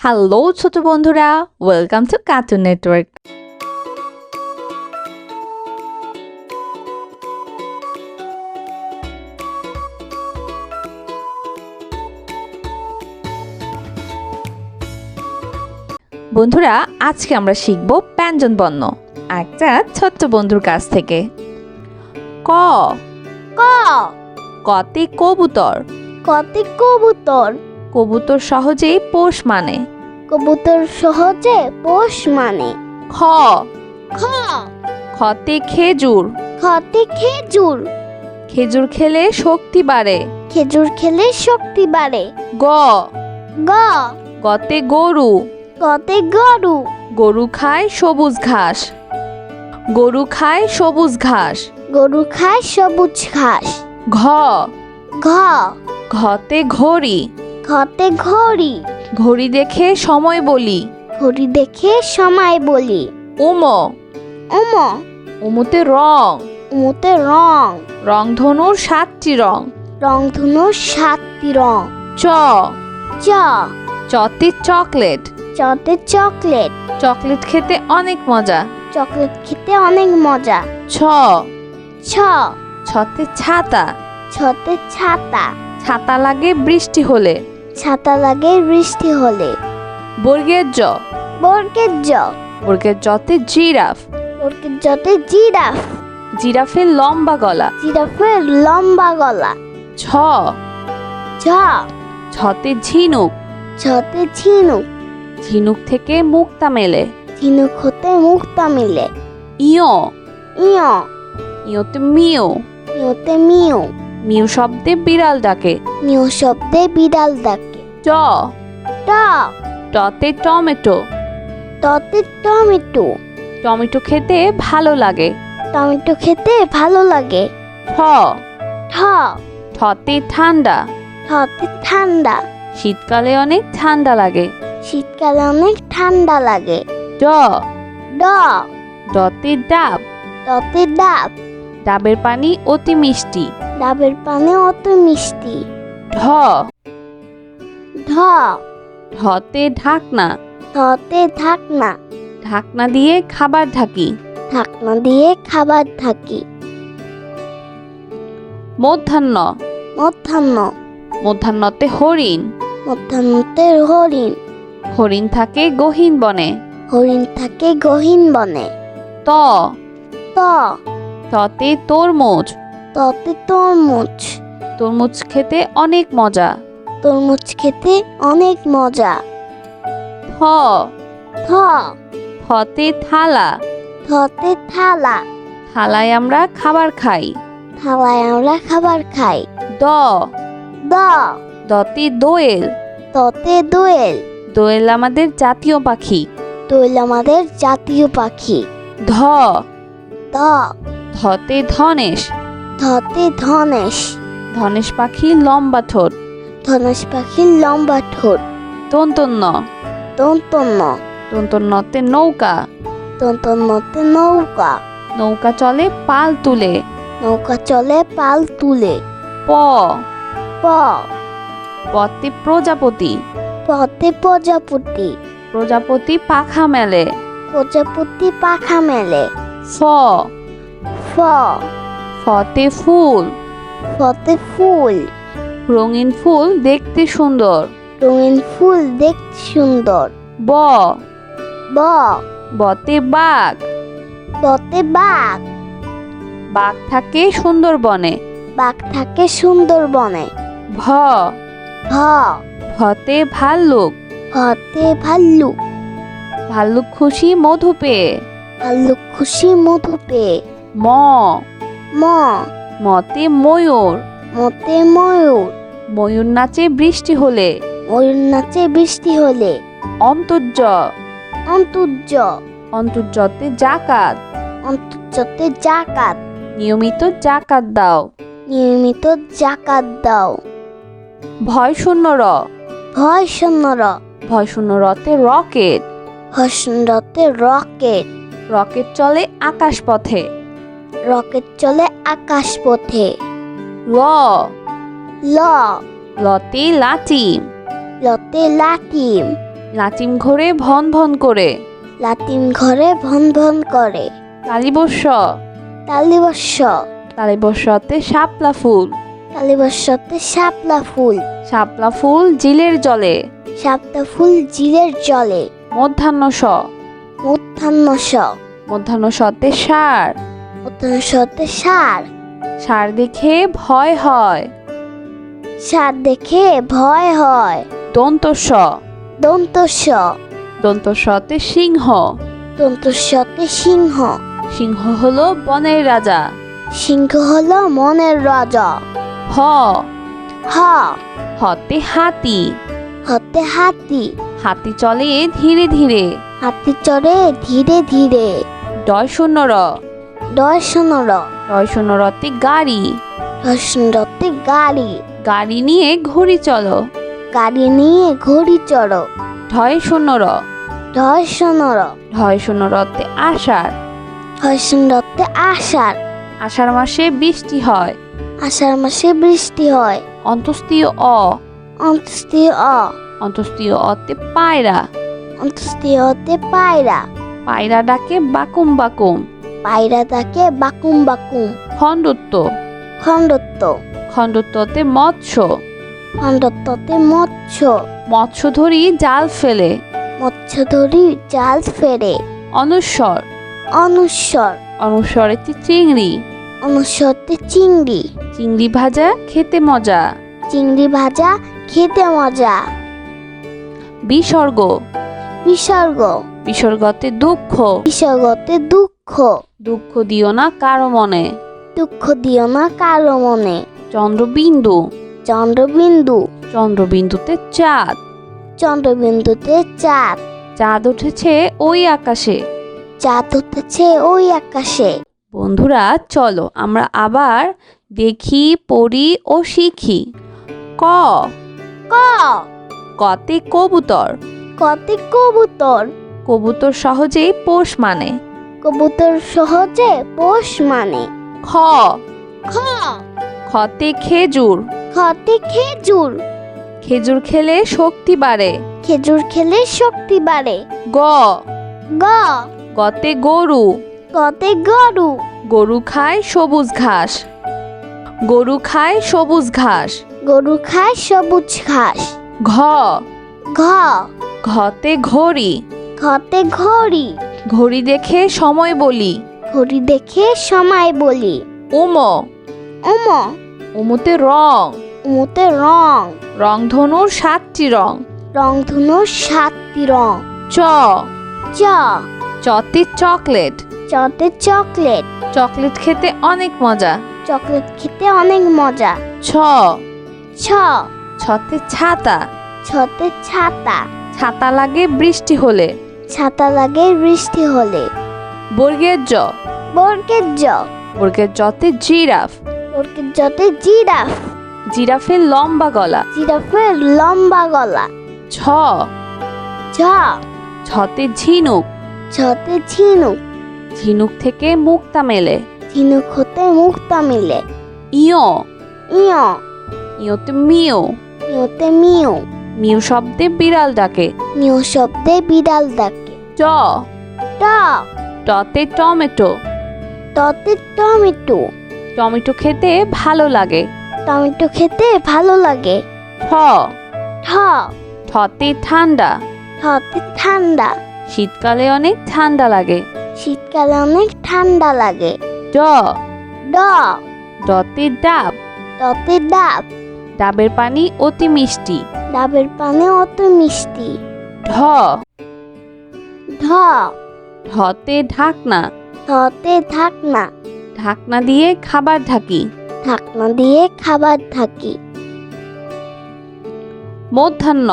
Hello ছোট বন্ধুরা। Welcome to cartoon network বন্ধুরা আজকে আমরা শিখব ব্যঞ্জন বর্ণ একটা ছোট্ট বন্ধুর কাছ থেকে। ক। ক। কতে কবুতর। কতে কবুতর। কবুতর সহজেই পোষ মানে। কবুতর সহজে পোষ মানে। খ। খ। খতে খেজুর। খতে খেজুর। খেজুর খেলে শক্তি বাড়ে। খেজুর খেলে শক্তি বাড়ে। গ। গ। গতে গরু। গতে গরু। গরু খায় সবুজ ঘাস। গরু খায় সবুজ ঘাস। গরু খায় সবুজ ঘাস। ঘ। ঘ। ঘতে ঘড়ি। ঘতে ঘড়ি। ঘড়ি দেখে সময় বলি। ঘড়ি দেখে সময় বলি। উম। ওম উমুতে রং। উমতে রং। রংধনুর সাতটি রং। রংধনুর সাতটি রং। চ। চ। চতে চকলেট। চতে চকলেট। চকলেট খেতে অনেক মজা। চকলেট খেতে অনেক মজা। ছ। ছ। ছতে ছাতা। ছতে ছাতা। ছাতা লাগে বৃষ্টি হলে। ছাতা লাগে বৃষ্টি হলে। বর্গের জ। বর্গের জ। বর্গের জতে জিরাফ। বর্গের জতে জিরাফ। জিরাফের লম্বা গলা। জিরাফের লম্বা গলা। ছ ঝ। ছতে ঝিনুক। ছতে ঝিনুক। ঝিনুক থেকে মুক্তা মেলে। ঝিনুক হতে মুক্তা মেলে। ইয়। ইয়। ইয়তে মিউ ইয়তে মিউ মিউ শব্দে বিড়াল ডাকে। মিউ শব্দে বিড়াল ডাকে। ট। ট। টতে টমেটো। ততে টমেটো। টমেটো খেতে ভালো লাগে। টমেটো খেতে ভালো লাগে। ঠ। ঠ। ঠতে ঠান্ডা। ঠতে ঠান্ডা। শীতকালে অনেক ঠান্ডা লাগে। শীতকালে অনেক ঠান্ডা লাগে। ড। ড। ডতে ডাব। ততে ডাব। ডাবের পানি অতি মিষ্টি। ডাবের পানে অত মিষ্টি। ঢ। ঢতে ঢাকনা। ধতে ঢাকনা। ঢাকনা দিয়ে খাবার ঢাকি। ঢাকনা দিয়ে খাবার থাকি মধ্যাহ্ন। মধ্যাহ্ন। মধ্যাহ্নতে হরিণ। মধ্যাহ্নতে হরিণ। হরিণ থাকে গহীন বনে। হরিণ থাকে গহীন বনে। ত। ত। ততে তরমুজ। ততে তরমুজ। তরমুজ খেতে অনেক মজা। তরমুজ খেতে অনেক মজা। থ থ থতে থালা। থতে থালা। থালায় আমরা খাবার খাই। থালায় আমরা খাবার খাই। দ। দ। দতে দোয়েল। ততে দোয়েল। দোয়েল আমাদের জাতীয় পাখি। দোয়েল আমাদের জাতীয় পাখি। ধ। দ। ধতে ধনেশ। ধতে ধনেশ। ধনেশ পাখি লম্বা ঠোঁট। ধনেশ পাখির লম্বা ঠোঁট। তন্তন্য দন্তন্য তন্তন্যতে নৌকা। দন্তন্যতে নৌকা। নৌকা চলে পাল তুলে। নৌকা চলে পাল তুলে। প। প। পতে প্রজাপতি। পথে প্রজাপতি। প্রজাপতি পাখা মেলে। প্রজাপতি পাখা মেলে। ফ। ফ। ফতে ফুল। ফতে ফুল। রঙিন ফুল দেখতে সুন্দর। রঙিন ফুল দেখতে সুন্দর। ব। ব। বতে বাঘ। বতে বাঘ। বাঘ থাকে সুন্দরবনে। বাঘ থাকে সুন্দরবনে। ভ। ভ। ভতে ভাল্লুক। ভতে ভাল্লুক। ভাল্লুক খুশি মধু পেয়ে। ভাল্লুক খুশি মধু পেয়ে। ম। ম। মতে ময়ূর। মতে ময়ূর। ময়ূর নাচে বৃষ্টি হলে। ময়ূর নাচে বৃষ্টি হলে। অন্তর্য। অন্তর্য। অন্তর্যতে জাকাত। অন্তর্যতে জাকাত। নিয়মিত জাকাত দাও। নিয়মিত জাকাত দাও। ভয় শূন্য র। ভয় শূন্য র। ভয় শূন্য রতে রকেট। ভয় শূন্য রতে রকেট। রকেট চলে আকাশ পথে। রকেট চলে আকাশ পথে। ল ল। লতে লাটিম লতে লাটিম লাচিম ঘরে ভন ভন করে। লাতিম ঘরে ভন ভন করে। কালীবর্ষ। তালিবর্ষ কালীবর্ষতে শাপলা ফুল। তালিবর্ষতে শাপলা ফুল। শাপলা ফুল জিলের জলে। শাপলা ফুল জিলের জলে। মধ্যাহ্ন স মধ্যাহ্ন স মধ্যাহ্ন সতে সার। মধ্যাহ্ন সতে সার। সার দেখে ভয় হয়। সার দেখে ভয় হয়। দন্ত স দন্ত স দন্ত সতে সিংহ। দন্ত সতে সিংহ। সিংহ হলো বনের রাজা। সিংহ হলো মনের রাজা। হ। হ। হতে হাতি। হতে হাতি। হাতি চলে ধীরে ধীরে। হাতি চড়ে ধীরে ধীরে। ডয় শূন্য র ডয় শূন্য র ডয় শূন্য রতে গাড়ি। দর্শন রতে গাড়ি। গাড়ি নিয়ে ঘুরি চলো। গাড়ি নিয়ে ঘড়ি চড়ো। ঢয় শূন্য র। দর্শন র। ঢয় শূন্য রতে আষাঢ়। দর্শন রতে আষাঢ়। আষাঢ় মাসে বৃষ্টি হয়। আষাঢ় মাসে বৃষ্টি হয়। অন্তস্তীয় অ। অন্ত্যেষ্টিয় অ। অন্তস্তীয় অতে পায়রা। অন্ত্যেষ্টিয় হতে পায়রা। পায়রা ডাকে বাকুম বাকুম। পায়রা তাকে বাকুম বাকুম। খণ্ডত্ব। খণ্ডত্ব। খণ্ডত্বতে মৎস্য। খণ্ডত্বতে মৎস্য। মৎস্য ধরি জাল ফেলে। মৎস্য ধরি জাল ফেরে অনুস্বর অনুস্বর অনুস্বরেতে চিংড়ি। অনুস্বরতে চিংড়ি। চিংড়ি ভাজা খেতে মজা। চিংড়ি ভাজা খেতে মজা। বিসর্গ। বিসর্গ। বিসর্গতে দুঃখ। বিসর্গতে দুঃখ। দুঃখ দিও না কারও মনে। দুঃখ দিও না কারও মনে। চন্দ্রবিন্দু। চন্দ্রবিন্দু। চন্দ্রবিন্দুতে চাঁদ। চন্দ্রবিন্দুতে চাঁদ। চাঁদ উঠেছে ওই আকাশে। চাঁদ উঠেছে ওই আকাশে। বন্ধুরা চলো আমরা আবার দেখি পড়ি ও শিখি। ক। ক। কতে কবুতর। কতে কবুতর। কবুতর সহজেই পোষ মানে। কবুতর সহজে পোষ মানে। খ। খ। খতে খেজুর। খতে খেজুর। খেজুর খেলে শক্তি বাড়ে। খেজুর খেলে শক্তি বাড়ে। গ। গ। গতে গরু। গতে গরু। গরু খায় সবুজ ঘাস। গরু খায় সবুজ ঘাস। গরু খায় সবুজ ঘাস। ঘ। ঘ। ঘতে ঘড়ি। ঘতে ঘড়ি। ঘড়ি দেখে সময় বলি। ঘড়ি দেখে সময় বলি। উম। উম। উমুতে রং। উমতে রং। রংধনুর সাতটি রং। রংধনুর সাতটি রং। চ। চ। চতে চকলেট। চতে চকলেট। চকলেট খেতে অনেক মজা। চকলেট খেতে অনেক মজা। ছ। ছ। ছতে ছাতা। ছতে ছাতা। ছাতা লাগে বৃষ্টি হলে। ছাতা লাগে বৃষ্টি হলে। বর্গের জ। বর্গের জ। বর্গের জতে জিরাফ। বর্গের জতে জিরাফ। জিরাফের লম্বা গলা। জিরাফের লম্বা গলা। ছ ছ ছতে ঝিনুক। ছতে ঝিনুক। ঝিনুক থেকে মুক্তা মেলে। ঝিনুক হতে মুক্তা মেলে। ইয়। ইয়। ইয়তে মিউ ইয়তে মিউ মিউ শব্দে বিড়াল ডাকে। মিউ শব্দে বিড়াল ডাকে। ট ট। টতে টমেটো। ততে টমেটো। টমেটো খেতে ভালো লাগে। টমেটো খেতে ভালো লাগে। ঠ। ঠ। ঠতে ঠান্ডা। ঠতে ঠান্ডা। শীতকালে অনেক ঠান্ডা লাগে। শীতকালে অনেক ঠান্ডা লাগে। ড। ড। ডতে ডাব। ততে ডাব। ডাবের পানি অতি মিষ্টি। ডাবের পানে অত মিষ্টি। ঢ। ঢ। ঢতে ঢাকনা। ধতে ঢাকনা। ঢাকনা দিয়ে খাবার ঢাকি। ঢাকনা দিয়ে খাবার থাকি মধ্যাহ্ন।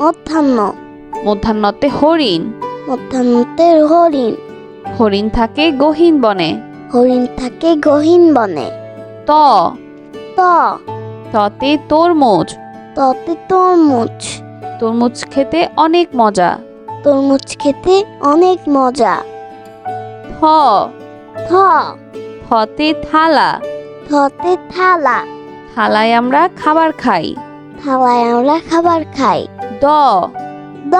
মধ্যাহ্ন। মধ্যাহ্নতে হরিণ। মধ্যাহ্নতে হরিণ। হরিণ থাকে গহীন বনে। হরিণ থাকে গহীন বনে। ত। ত। ততে তরমুজ। ততে তরমুজ। তরমুজ খেতে অনেক মজা। তরমুজ খেতে অনেক মজা। থ থ থতে থালা। থতে থালা। থালায় আমরা খাবার খাই। থালায় আমরা খাবার খাই। দ। দ।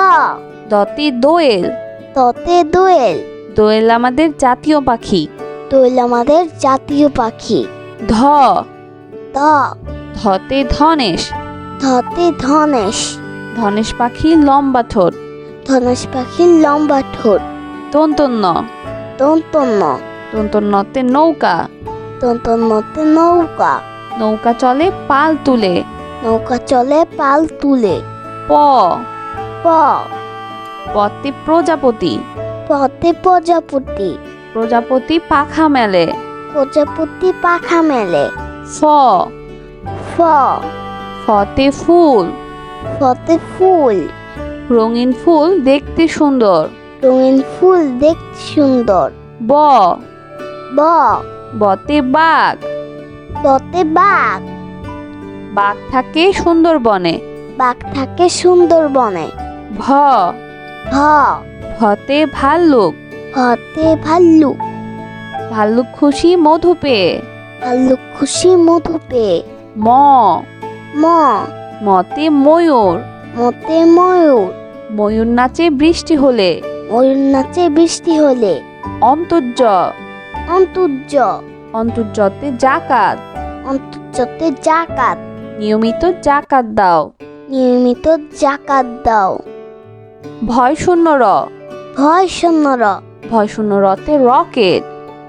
দতে দোয়েল। ততে দোয়েল। দোয়েল আমাদের জাতীয় পাখি। দোয়েল আমাদের জাতীয় পাখি। ধ। দ। ধতে ধনেশ। ধতে ধনেশ। ধনেশ পাখি লম্বা ঠোঁট। ধনেশ পাখির লম্বা ঠোঁট। তন্তন্য তন্তন্য তন্তন্যতে নৌকা। তন্তন্যতে নৌকা। নৌকা চলে পাল তুলে। নৌকা চলে পাল তুলে। প। প। পতে প্রজাপতি। পথে প্রজাপতি। প্রজাপতি পাখা মেলে। প্রজাপতি পাখা মেলে। ফ। ফ। ফতে ফুল। ফতে ফুল। রঙিন ফুল দেখতে সুন্দর। রঙিন ফুল দেখতে সুন্দর। ব। ব। বতে বাঘ। বতে বাঘ। বাঘ থাকে সুন্দরবনে। বাঘ থাকে সুন্দরবনে। ভ। ভ। ভতে ভাল্লুক। ভতে ভাল্লুক। ভাল্লুক খুশি মধু পেয়ে। ভাল্লুক খুশি মধু পেয়ে। ম। ম। মতে ময়ূর। মতে ময়ূর। ময়ূর নাচে বৃষ্টি হলে। ময়ূর নাচে বৃষ্টি হলে। অন্তর্য। অন্তর্য। অন্তর্যতে জাকাত। অন্তর্যতে জাকাত। নিয়মিত জাকাত দাও। নিয়মিত জাকাত দাও। ভয় শূন্য র ভয় শূন্য র ভয় শূন্য রতে রকেট।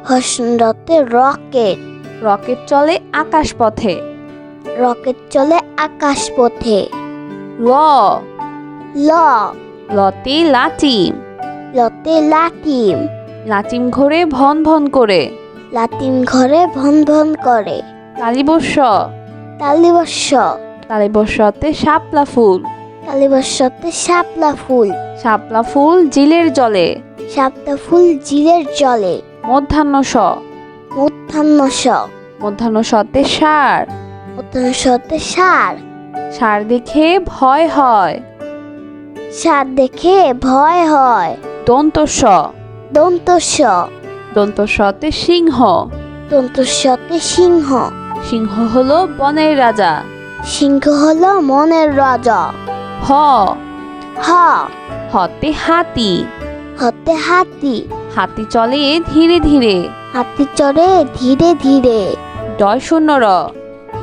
হসনরতে রকেট। রকেট চলে আকাশ পথে রকেট চলে আকাশ পথে ল। ল। লতে লাচিম লতে লাটিম। লাচিম ঘোরে ভন ভন করে। লাটিম ঘরে ভন ভন করে। কালীবর্ষ তালিবর্ষ কালীবর্ষতে শাপলা ফুল। তালিবর্ষতে শাপলা ফুল। শাপলা ফুল জিলের জলে। শাপলা ফুল জিরের জলে। মধ্যাহ্ন স। মধ্যাহ্ন স। মধ্যাহ্ন সতে সার। মধ্যাহ্নতে সার। সার দেখে ভয় হয়। সার দেখে ভয় হয়। দন্ত স দন্ত স দন্ত সতে সিংহ। দন্ত সতে সিংহ। সিংহ হলো বনের রাজা। সিংহ হলো মনের রাজা। হ। হ। হতে হাতি। হতে হাতি। হাতি চলে ধীরে ধীরে। হাতি চড়ে ধীরে ধীরে। ডয় শূন্য র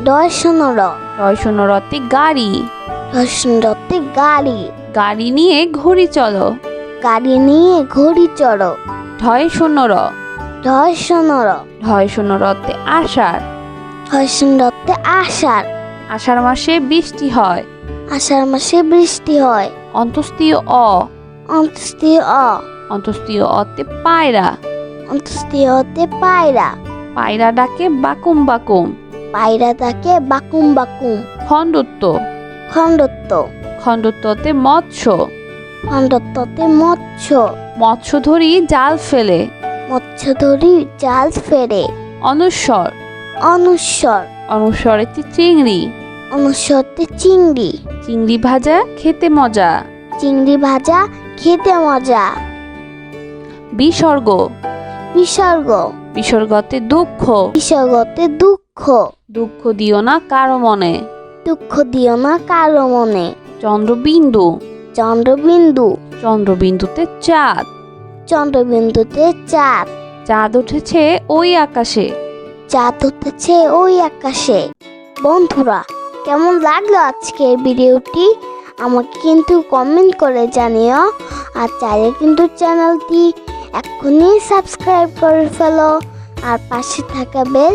দয় শোনর ডয় শূন্য রতে গাড়ি। রসনরতে গাড়ি। গাড়ি নিয়ে ঘুরি চলো। গাড়ি নিয়ে ঘড়ি চড়ো। ঢয় শূন্য র দয় শোনর ঢয় শূন্য রতে আষাঢ়। হসনরতে আষাঢ়। আষাঢ় মাসে বৃষ্টি হয়। আষাঢ় মাসে বৃষ্টি হয়। অন্তস্তীয় অ অন্তস্তীয় অ অন্তস্তীয় অতে পায়রা। অন্তস্তীয় হতে পায়রা। পায়রা ডাকে বাকুম বাকুম। পায়রা তাকে বাকুম বাকুম। খণ্ডত্ব। খণ্ডত্ব। খণ্ডত্বতে মৎস্য। খণ্ডত্বতে মৎস্য। মৎস্য ধরি জাল ফেলে। মৎস্য ধরি জাল ফেরে অনুস্বর। অনুস্বর। অনুস্বরেতে চিংড়ি। অনুস্বরতে চিংড়ি। চিংড়ি ভাজা খেতে মজা। চিংড়ি ভাজা খেতে মজা। বিসর্গ। বিসর্গ। বিসর্গতে দুঃখ। বিসর্গতে দুঃখ। দুঃখ দিও না কারও মনে। দুঃখ দিও না কারও মনে। চন্দ্রবিন্দু। চন্দ্রবিন্দু। চন্দ্রবিন্দুতে চাঁদ। চন্দ্রবিন্দুতে চাঁদ। চাঁদ উঠেছে ওই আকাশে। চাঁদ উঠেছে ওই আকাশে। বন্ধুরা কেমন লাগল আজকের ভিডিওটি? আমাকে কিন্তু কমেন্ট করে জানিও। আর চাইলে কিন্তু চ্যানেলটি এক্ষুনি সাবস্ক্রাইব করে ফেলো। আর পাশে থাকা বেল